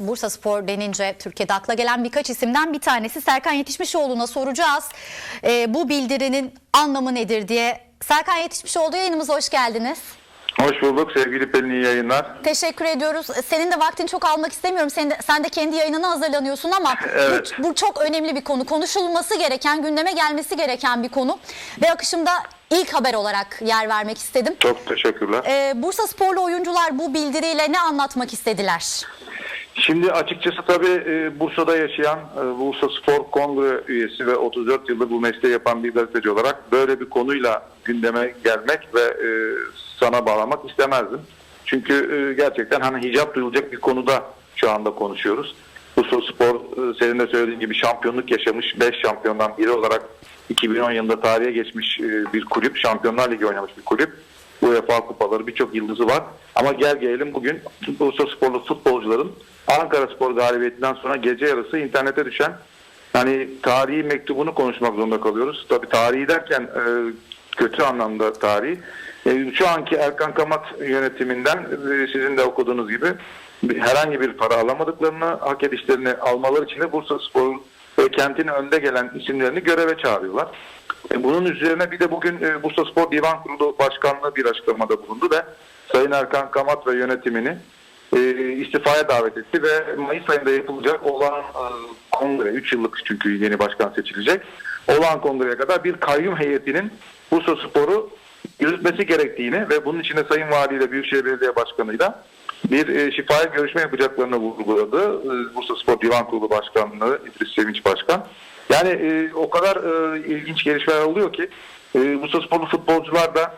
Bursa Spor denince Türkiye'de akla gelen birkaç isimden bir tanesi Serkan Yetişmişoğlu'na soracağız. Ee, bu bildirinin anlamı nedir diye. Serkan Yetişmişoğlu yayınımıza hoş geldiniz. Hoş bulduk sevgili Pelin iyi yayınlar. Teşekkür ediyoruz. Senin de vaktini çok almak istemiyorum. Sen de, sen de kendi yayınına hazırlanıyorsun ama Evet. bu, bu çok önemli bir konu. Konuşulması gereken, gündeme gelmesi gereken bir konu. Ve akışımda ilk haber olarak yer vermek istedim. Çok teşekkürler. Ee, Bursa sporlu oyuncular bu bildiriyle ne anlatmak istediler? Şimdi açıkçası tabii e, Bursa'da yaşayan e, Bursa Spor Kongre üyesi ve 34 yıldır bu mesleği yapan bir gazeteci olarak böyle bir konuyla gündeme gelmek ve e, sana bağlamak istemezdim. Çünkü gerçekten hani hicap duyulacak bir konuda şu anda konuşuyoruz. Bursa Spor e, senin de söylediğin gibi şampiyonluk yaşamış 5 şampiyondan biri olarak 2010 yılında tarihe geçmiş bir kulüp. Şampiyonlar Ligi oynamış bir kulüp. UEFA kupaları birçok yıldızı var. Ama gel gelelim bugün Sporlu futbolcuların Ankara Spor galibiyetinden sonra gece yarısı internete düşen yani tarihi mektubunu konuşmak zorunda kalıyoruz. Tabii tarihi derken e, kötü anlamda tarihi. E, şu anki Erkan Kamat yönetiminden e, sizin de okuduğunuz gibi herhangi bir para alamadıklarını, hak edişlerini almaları için de Bursa Spor ve kentin önde gelen isimlerini göreve çağırıyorlar. E, Bunun üzerine bir de bugün e, Bursa Spor Divan Kurulu Başkanlığı bir açıklamada bulundu ve Sayın Erkan Kamat ve yönetimini e, istifaya davet etti ve Mayıs ayında yapılacak olan kongre, 3 yıllık çünkü yeni başkan seçilecek, olan kongreye kadar bir kayyum heyetinin Bursa Spor'u yürütmesi gerektiğini ve bunun içinde Sayın Vali ile Büyükşehir Belediye Başkanı'yla bir e, şifaya görüşme yapacaklarını vurguladı. E, Bursa Spor Divan Kurulu Başkanlığı İdris Sevinç Başkan. Yani e, o kadar e, ilginç gelişmeler oluyor ki e, Bursa Sporlu futbolcular da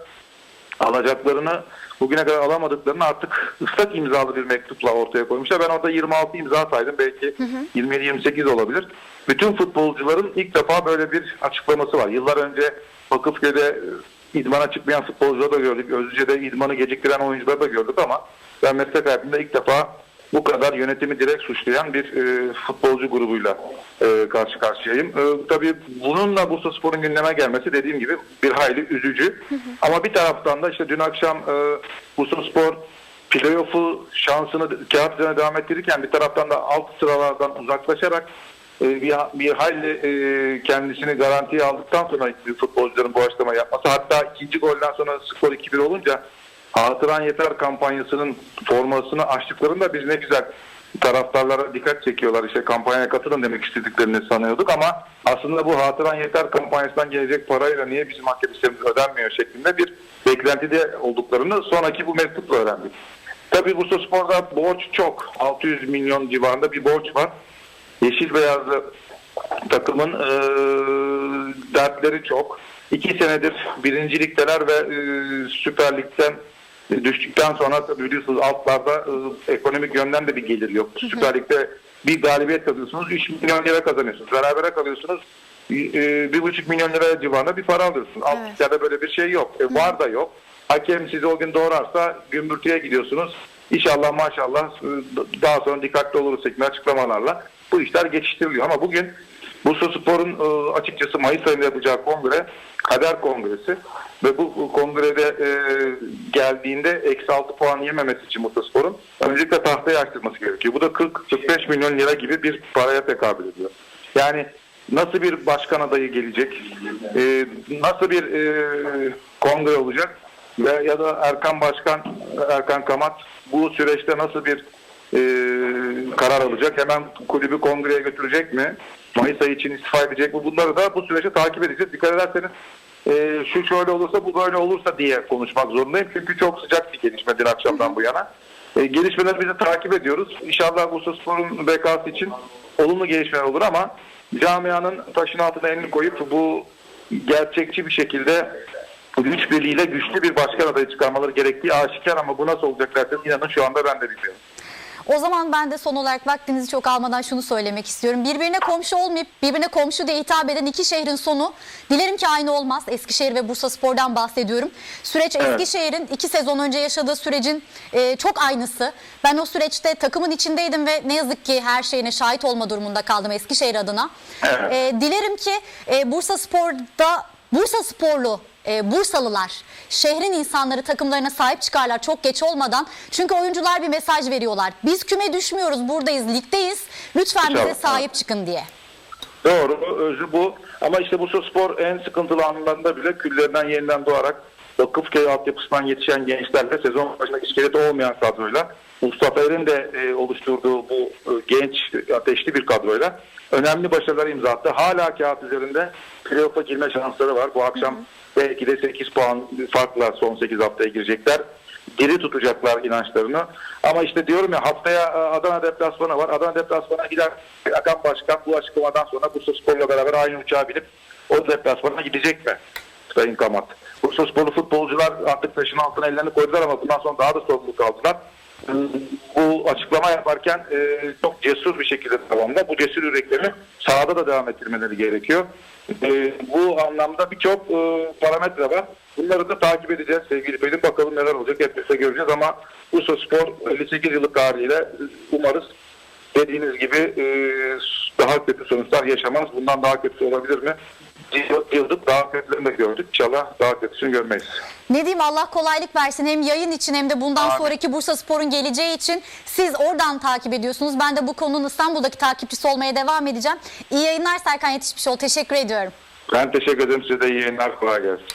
alacaklarını bugüne kadar alamadıklarını artık ıslak imzalı bir mektupla ortaya koymuşlar. Ben orada 26 imza saydım. Belki 27-28 olabilir. Bütün futbolcuların ilk defa böyle bir açıklaması var. Yıllar önce Vakıfköy'de e, idmana çıkmayan futbolcuları da gördük. Özlüce'de idmanı geciktiren oyuncuları da gördük ama ben meslek hayatımda ilk defa bu kadar yönetimi direkt suçlayan bir e, futbolcu grubuyla e, karşı karşıyayım. E, tabii bununla Bursa Spor'un gündeme gelmesi dediğim gibi bir hayli üzücü. Ama bir taraftan da işte dün akşam e, Bursa Spor playoff'u şansını kağıt üzerine devam ettirirken bir taraftan da alt sıralardan uzaklaşarak e, bir, bir hayli e, kendisini garantiye aldıktan sonra futbolcuların bu açıklama yapması hatta ikinci golden sonra skor 2-1 olunca Hatıran Yeter kampanyasının formasını açtıklarında biz ne güzel taraftarlara dikkat çekiyorlar. İşte kampanyaya katılın demek istediklerini sanıyorduk ama aslında bu Hatıran Yeter kampanyasından gelecek parayla niye bizim hak edişlerimiz ödenmiyor şeklinde bir beklentide olduklarını sonraki bu mektupla öğrendik. Tabii Bursa Spor'da borç çok. 600 milyon civarında bir borç var. Yeşil beyazlı takımın e, dertleri çok. İki senedir birincilikteler ve e, Süper Lig'den düştükten sonra tabii biliyorsunuz altlarda e, ekonomik yönden de bir gelir yok. Süper Lig'de bir galibiyet kazanıyorsunuz 3 milyon lira kazanıyorsunuz. Berabere kalıyorsunuz e, bir buçuk milyon lira civarında bir para alıyorsunuz. Alt Evet. liglerde böyle bir şey yok. E, var da yok. Hakem sizi o gün doğrarsa gümbürtüye gidiyorsunuz. İnşallah maşallah e, daha sonra dikkatli oluruz şeklinde açıklamalarla bu işler geçiştiriliyor. Ama bugün Bursa Spor'un e, açıkçası Mayıs ayında yapacağı kongre Kader Kongresi ve bu kongrede e, geldiğinde eksi 6 puan yememesi için Bursa Spor'un öncelikle tahtayı açtırması gerekiyor. Bu da 40-45 milyon lira gibi bir paraya tekabül ediyor. Yani nasıl bir başkan adayı gelecek, e, nasıl bir kongre olacak ve ya da Erkan Başkan, Erkan Kamat bu süreçte nasıl bir karar alacak? Hemen kulübü kongreye götürecek mi? Mayıs ayı için istifa edecek mi? Bunları da bu süreçte takip edeceğiz. Dikkat ederseniz e, şu şöyle olursa bu böyle olursa diye konuşmak zorundayım. Çünkü çok sıcak bir gelişme dün akşamdan bu yana. E, gelişmeleri biz de takip ediyoruz. İnşallah Bursa Spor'un bekası için olumlu gelişmeler olur ama camianın taşın altına elini koyup bu gerçekçi bir şekilde güç birliğiyle güçlü bir başkan adayı çıkarmaları gerektiği aşikar ama bu nasıl olacak derseniz inanın şu anda ben de bilmiyorum. O zaman ben de son olarak vaktinizi çok almadan şunu söylemek istiyorum. Birbirine komşu olmayıp birbirine komşu diye hitap eden iki şehrin sonu dilerim ki aynı olmaz. Eskişehir ve Bursa Spor'dan bahsediyorum. Süreç Evet. Eskişehir'in iki sezon önce yaşadığı sürecin e, çok aynısı. Ben o süreçte takımın içindeydim ve ne yazık ki her şeyine şahit olma durumunda kaldım Eskişehir adına. Evet. E, dilerim ki e, Bursa Spor'da Bursa Sporlu e, Bursalılar, şehrin insanları takımlarına sahip çıkarlar çok geç olmadan. Çünkü oyuncular bir mesaj veriyorlar. Biz küme düşmüyoruz, buradayız, ligdeyiz. Lütfen bize sahip çıkın diye. Doğru, özü bu. Ama işte bu spor en sıkıntılı anlarında bile küllerinden yeniden doğarak Vakıfköy altyapısından yetişen gençlerle sezon başında iskeleti olmayan kadroyla Mustafa Er'in de e, oluşturduğu bu genç ateşli bir kadroyla önemli başarılar imza attı. Hala kağıt üzerinde playoff'a girme şansları var. Bu akşam belki de 8 puan farkla son 8 haftaya girecekler. Diri tutacaklar inançlarını. Ama işte diyorum ya haftaya e, Adana deplasmanı var. Adana deplasmana gider Hakan Başkan bu açıklamadan sonra Bursa Spor'la beraber aynı uçağa binip o deplasmana gidecek mi? Sayın Kamat. Bursa Sporlu futbolcular artık taşın altına ellerini koydular ama bundan sonra daha da sorumluluk aldılar. Bu açıklama yaparken e, çok cesur bir şekilde tamamla. Bu cesur yüreklerini sahada da devam ettirmeleri gerekiyor. E, bu anlamda birçok e, parametre var. Bunları da takip edeceğiz sevgili Pelin. Bakalım neler olacak hep birlikte göreceğiz ama Bursa Spor 58 yıllık haliyle umarız dediğiniz gibi daha kötü sonuçlar yaşamaz. Bundan daha kötüsü olabilir mi? Diyorduk daha kötülerini de gördük. İnşallah daha kötüsünü görmeyiz. Ne diyeyim Allah kolaylık versin hem yayın için hem de bundan Amin. sonraki Bursa Spor'un geleceği için siz oradan takip ediyorsunuz. Ben de bu konunun İstanbul'daki takipçisi olmaya devam edeceğim. İyi yayınlar Serkan Yetişmişoğlu. Teşekkür ediyorum. Ben teşekkür ederim. Size de iyi yayınlar. Kolay gelsin.